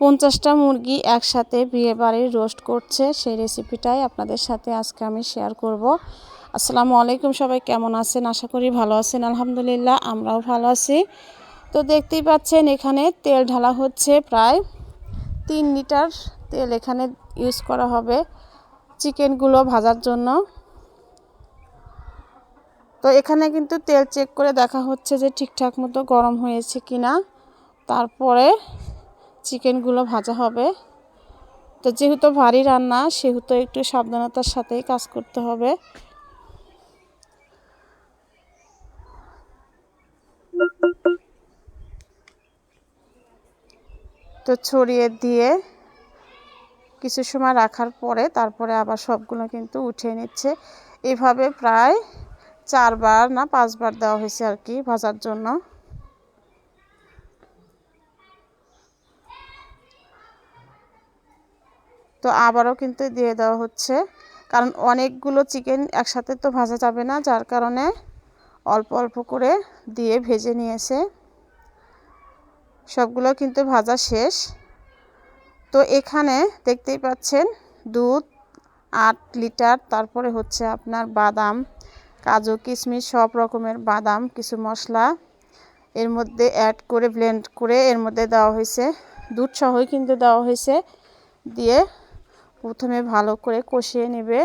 পঞ্চাশটা মুরগি একসাথে বিয়ে বাড়ির রোস্ট করছে, সেই রেসিপিটাই আপনাদের সাথে আজকে আমি শেয়ার করব। আসসালামু আলাইকুম সবাই, কেমন আছেন? আশা করি ভালো আছেন, আলহামদুলিল্লাহ, আমরাও ভালো আছি। তো দেখতেই পাচ্ছেন, এখানে তেল ঢালা হচ্ছে প্রায় তিন লিটার তেল এখানে ইউজ করা হবে চিকেনগুলো ভাজার জন্য। তো এখানে কিন্তু তেল চেক করে দেখা হচ্ছে যে ঠিকঠাক মতো গরম হয়েছে কিনা। তারপরে চিকেনগুলো ভাজা হবে। তো যেহেতু ভারী রান্না, সেহেতু একটু সাবধানতার সাথেই কাজ করতে হবে। তো ছড়িয়ে দিয়ে কিছু সময় রাখার পরে তারপরে আবার সবগুলো কিন্তু উঠিয়ে নিচ্ছে। এভাবে প্রায় চারবার না পাঁচবার দেওয়া হয়েছে আর কি ভাজার জন্য। তো আবারও কিন্তু দিয়ে দেওয়া হচ্ছে। কারণ অনেকগুলো চিকেন একসাথে তো ভাজা যাবে না, যার কারণে অল্প অল্প করে দিয়ে ভেজে নিয়েছে। সবগুলো কিন্তু ভাজা শেষ। তো এখানে দেখতেই পাচ্ছেন, দুধ আট লিটার, তারপরে হচ্ছে আপনার বাদাম, কাজু, কিশমিশ, সব রকমের বাদাম, কিছু মশলা। এর মধ্যে অ্যাড করে ব্লেন্ড করে এর মধ্যে দেওয়া হয়েছে। দুধ সহই কিন্তু দেওয়া হয়েছে। দিয়ে প্রথমে ভালো করে কষিয়ে নেবে।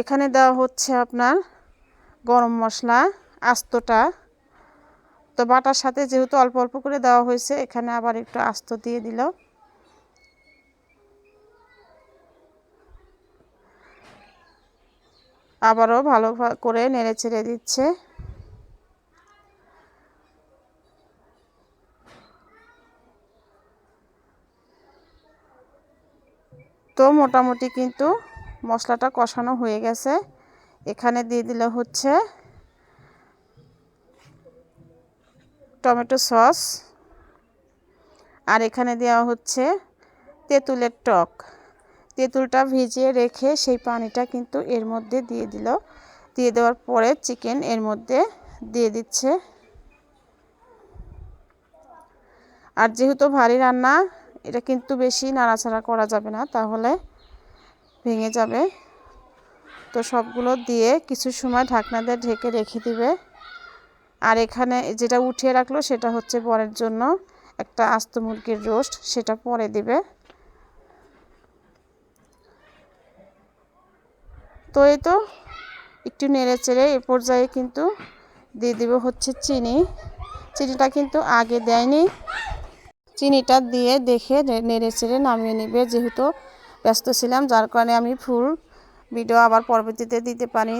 এখানে দেওয়া হচ্ছে আপনার গরম মশলা, আস্তটা। তো বাটার সাথে যেহেতু অল্প অল্প করে দেওয়া হয়েছে, এখানে আবার একটু আস্ত দিয়ে দিল। আবারও ভালো করে নেড়ে ছেড়ে দিচ্ছে। তো মোটামুটি কিন্তু মশলাটা কষানো হয়ে গেছে। এখানে দিয়ে দিলে হচ্ছে টমেটো সস। আর এখানে দেওয়া হচ্ছে তেঁতুলের টক। তেঁতুলটা ভিজিয়ে রেখে সেই পানিটা কিন্তু এর মধ্যে দিয়ে দিল। দিয়ে দেওয়ার পরে চিকেন এর মধ্যে দিয়ে দিচ্ছে। আর যেহেতু ভারী রান্না এটা কিন্তু বেশি নাড়াচাড়া করা যাবে না, তাহলে ভেঙে যাবে। তো সবগুলো দিয়ে কিছু সময় ঢাকনা দিয়ে ঢেকে রেখে দিবে। আর এখানে যেটা উঠিয়ে রাখল সেটা হচ্ছে পরের জন্য একটা আস্ত মুরগির রোস্ট, সেটা পরে দিবে। তো এই তো একটু নেড়ে চেড়ে এ পর্যায়ে কিন্তু দিয়ে দিব হচ্ছে চিনি। চিনিটা কিন্তু আগে দেয়নি। চিনিটা দিয়ে দেখে নেড়ে চেড়ে নামিয়ে নেবে। যেহেতু ব্যস্ত ছিলাম, যার কারণে আমি ফুল ভিডিও আবার পরবর্তীতে দিতে পারি